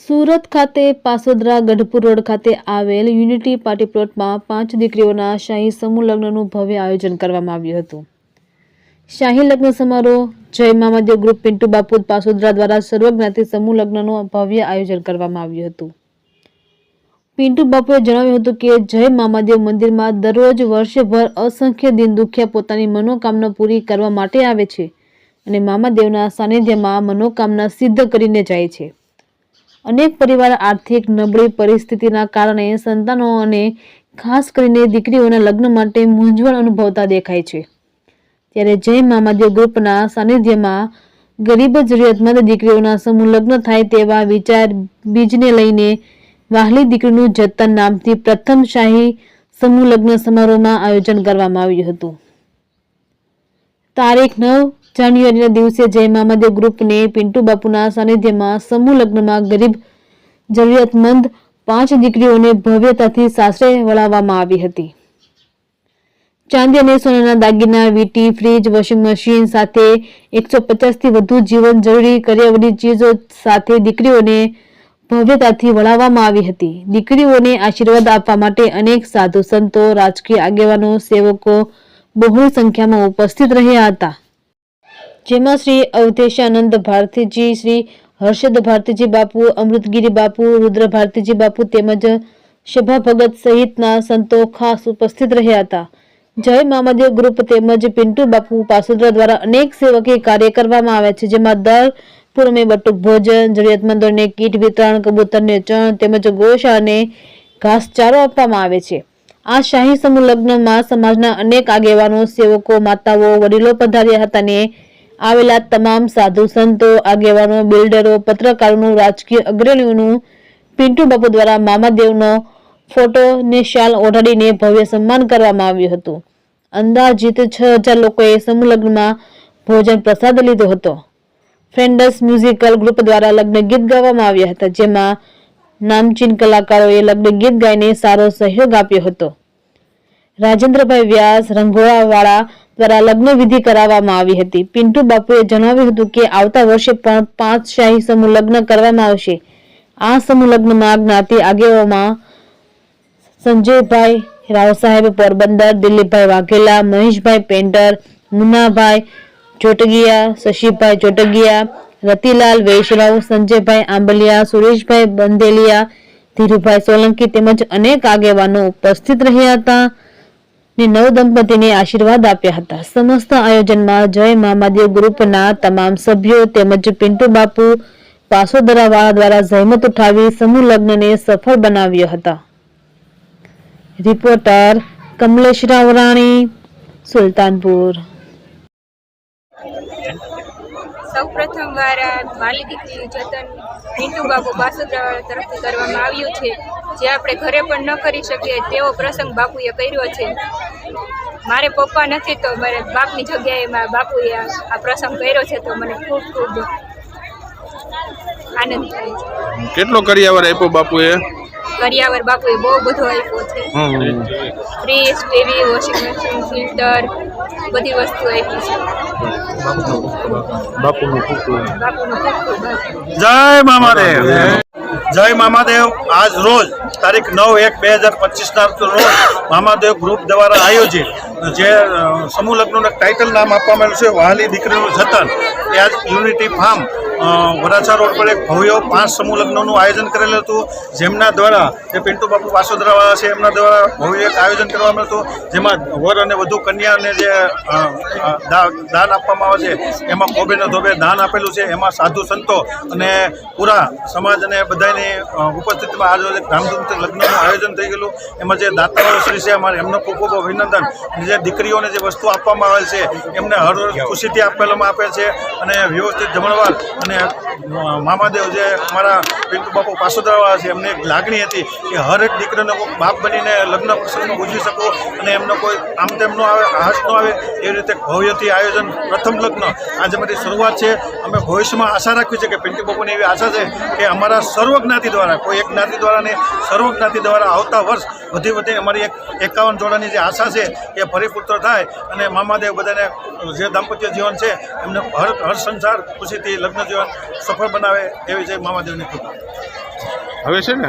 સુરત ખાતે પાસોદરા ગઢપુર રોડ ખાતે આવેલ યુનિટી પાર્ટી પ્લોટમાં પાંચ દીકરીઓના શાહી સમૂહ લગ્નનું ભવ્ય આયોજન કરવામાં આવ્યું હતું. શાહી લગ્ન સમારોહ જય મામાદેવ ગ્રુપ પિન્ટુ બાપુ પાસોદરા દ્વારા સર્વજ્ઞાતિ સમૂહ લગ્નનું ભવ્ય આયોજન કરવામાં આવ્યું હતું. પિન્ટુ બાપુએ જણાવ્યું હતું કે જય મામાદેવ મંદિરમાં દરરોજ વર્ષભર અસંખ્ય દિન દુખ્યા પોતાની મનોકામના પૂરી કરવા માટે આવે છે અને મામાદેવના સાનિધ્યમાં મનોકામના સિદ્ધ કરીને જાય છે. અનેક પરિવાર આર્થિક નબળી પરિસ્થિતિના કારણે સંતાનો અને ખાસ કરીને દીકરીઓના લગ્ન માટે મૂંઝવણ અનુભવતા દેખાય છે. ત્યારે જય મામાદેવ ગ્રુપના સાનિધ્યમાં ગરીબ જરૂરિયાતમંદ દીકરીઓના સમૂહ લગ્ન થાય તેવા વિચાર બીજને લઈને વાહલી દીકરીનું જતન નામથી પ્રથમ શાહી સમૂહ લગ્ન સમારોહમાં આયોજન કરવામાં આવ્યું હતું. તારીખ નવ જાન્યુઆરીના દિવસે જય મામાદેવ ગ્રુપને પિન્ટુ બાપુના સાનિધ્યમાં સમૂહ લગ્નમાં ગરીબ, જરૂરિયાતમંદ પાંચ દીકરીઓને ભવ્યતાથી સાસરે વળાવવામાં આવી હતી. ચાંદી અને સોનાના દાગીના, વીટી, ફ્રીજ, વોશિંગ મશીન સાથે એકસો પચાસથી વધુ જીવન જરૂરી કરિયાવરની ચીજો સાથે દીકરીઓને ભવ્યતાથી વળાવવામાં આવી હતી. દીકરીઓને આશીર્વાદ આપવા માટે અનેક સાધુ સંતો, રાજકીય આગેવાનો, સેવકો બહોળી સંખ્યામાં ઉપસ્થિત રહ્યા હતા. જેમાં શ્રી અવધેશાનંદ ભારતીજી, શ્રી હર્ષદ ભારતીજી બાપુ, અમૃતગીરી બાપુ, રુદ્ર ભારતીજી બાપુ તેમજ શભા ભગત સહિતના સંતો ખાસ ઉપસ્થિત રહ્યા હતા. જય મામાદેવ ગ્રુપ તેમજ પિન્ટુ બાપુ પાસોદરા દ્વારા અનેક સેવકીય કાર્ય કરવામાં આવ્યા છે, જેમાં દર પૂર્ણમે બટુક ભોજન, જરૂરિયાતમંદોને કીટ વિતરણ, કબૂતરને ચણ તેમજ ગૌશાળાને ઘાસચારો આપવામાં આવે છે. આ શાહી સમૂહ લગ્નમાં સમાજના અનેક આગેવાનો, સેવકો, માતાઓ, વડીલો પધાર્યા હતા ને આવેલા તમામ સાધુ સંતો, આગેવાનો, બિલ્ડરો, પત્રકારોનું, રાજકીય અગ્રણીઓનું પિન્ટુ બાપુ દ્વારા મામાદેવનો ફોટો ને શાલ ઓઢાડીને ભવ્ય સન્માન કરવામાં આવ્યું હતું. અંદાજિત છ હજાર લોકોએ સમૂહ ભોજન પ્રસાદ લીધો હતો. ફ્રેન્ડસ મ્યુઝિકલ ગ્રુપ દ્વારા લગ્ન ગીત ગાવામાં આવ્યા હતા, જેમાં નામચીન કલાકારોએ લગ્ન ગીત ગાઈને સારો સહયોગ આપ્યો હતો. રાજેન્દ્રભાઈ વ્યાસ, રંગોળાવાળા દ્વારા લગ્ન વિધિ કરાવવામાં આવી હતી. પિન્ટુ બાપુએ જણાવ્યું હતું કે આવતા વર્ષે પણ પાંચ શાહી સમૂહ લગ્ન કરવામાં આવશે આ સમૂહ લગ્નમાં જ્ઞાતિ આગેવામાં સંજયભાઈ રાવ સાહેબ, પોરબંદર, દિલીપભાઈ વાઘેલા, મહેશભાઈ પેન્ટર મુન્નાભાઈ ચોટગિયા, શશીભાઈ ચોટગિયા, રતિલાલ વૈશરાવ સંજયભાઈ આંબલિયા, સુરેશભાઈ બંદેલિયા, ધીરુભાઈ સોલંકી તેમજ અનેક આગેવાનો ઉપસ્થિત રહ્યા હતા. ને નવ દંપતીને આશીર્વાદ આપ્યા હતા. સમસ્ત આયોજનમાં જય મામાદેવ ગ્રુપના તમામ સભ્યો તેમજ પિન્ટુ બાપુ પાસોદરાવાળા દ્વારા જહેમત ઉઠાવી સમૂહ લગ્નને સફળ બનાવ્યો હતા. રિપોર્ટર કમલેશ રાવરાણી, સુલતાનપુર. સૌ પ્રથમ વાર આ વાલી જતન પિન્ટુ બાપુ બાસુદ્રાવાળા તરફથી કરવામાં આવ્યું છે. જે આપણે ઘરે પણ ન કરી શકીએ તેવો પ્રસંગ બાપુએ કર્યો છે. મારે પપ્પા નથી તો મારે બાપની જગ્યાએ મારા બાપુએ આ આ પ્રસંગ કર્યો છે તો મને ખૂબ ખૂબ આનંદ થાય છે. કેટલો કરિયાવર આપ્યો બાપુએ? કરિયાવર બાપુએ બહુ બધો આપ્યો છે. Fridge TV washing machine filter બધી વસ્તુ આપી છે. બાપુનું જય મામાદેવ. જય મામાદેવ. આજ રોજ તારીખ નવ એક બે હજાર પચીસના રોજ મામાદેવ ગ્રુપ દ્વારા આયોજિત જે સમૂહ લગ્નનું ટાઇટલ નામ આપવામાં આવ્યું છે વહાલી દીકરીનું જતન. એ આજ યુનિટી ફાર્મ વરાછા રોડ પર એક ભવ્ય પાંચ સમૂહ લગ્નનું આયોજન કરેલું હતું. જેમના દ્વારા જે પિન્ટુ બાપુ વાસોદરાવાળા છે, એમના દ્વારા ભવ્ય એક આયોજન કરવામાં હતું. જેમાં વર અને વધુ કન્યાને જે દાન આપવામાં આવે છે, એમાં કોબેને ધોબે દાન આપેલું છે. એમાં સાધુ સંતો અને પૂરા સમાજ અને બધાની ઉપસ્થિતિમાં આજે ધામધૂમથી લગ્નનું આયોજન થઈ ગયેલું. એમાં જે દાતાઓ શ્રી છે, અમારે એમનો ખૂબ ખૂબ અભિનંદન. જે દીકરીઓને જે વસ્તુ આપવામાં આવેલ છે, એમને હર ખુશીથી આપેલામાં આપે છે. અને વ્યવસ્થિત જમણવાર અને મામાદેવ જે અમારા પિન્ટુ બાપુ પાસોદરાવાળા છે, એમને એક લાગણી હતી કે હર એક દીકરીનો કોઈ બાપ બનીને લગ્ન પ્રસંગમાં ઉજવી શકો અને એમનો કોઈ આમ તેમ ન આવે હાશ ન આવે એ રીતે ભવ્યથી આયોજન, પ્રથમ લગ્ન. આજે અમારી શરૂઆત છે. અમે ભવિષ્યમાં આશા રાખવી છે કે પિન્ટુ બાપુની એવી આશા છે કે અમારા સર્વ જ્ઞાતિ દ્વારા, કોઈ એક જ્ઞાતિ દ્વારા નહીં, સર્વ જ્ઞાતિ દ્વારા આવતા વર્ષ વધી વધી અમારી એક એકાવન જોડાની જે આશા છે એ ફરીપુત્ર થાય અને મામાદેવ બધાને, જે દાંપત્ય જીવન છે, એમને હર હર સંસાર ખુશીથી લગ્ન જીવન સફળ બનાવે એવી જય મામાદેવની કૃપા. હવે છે ને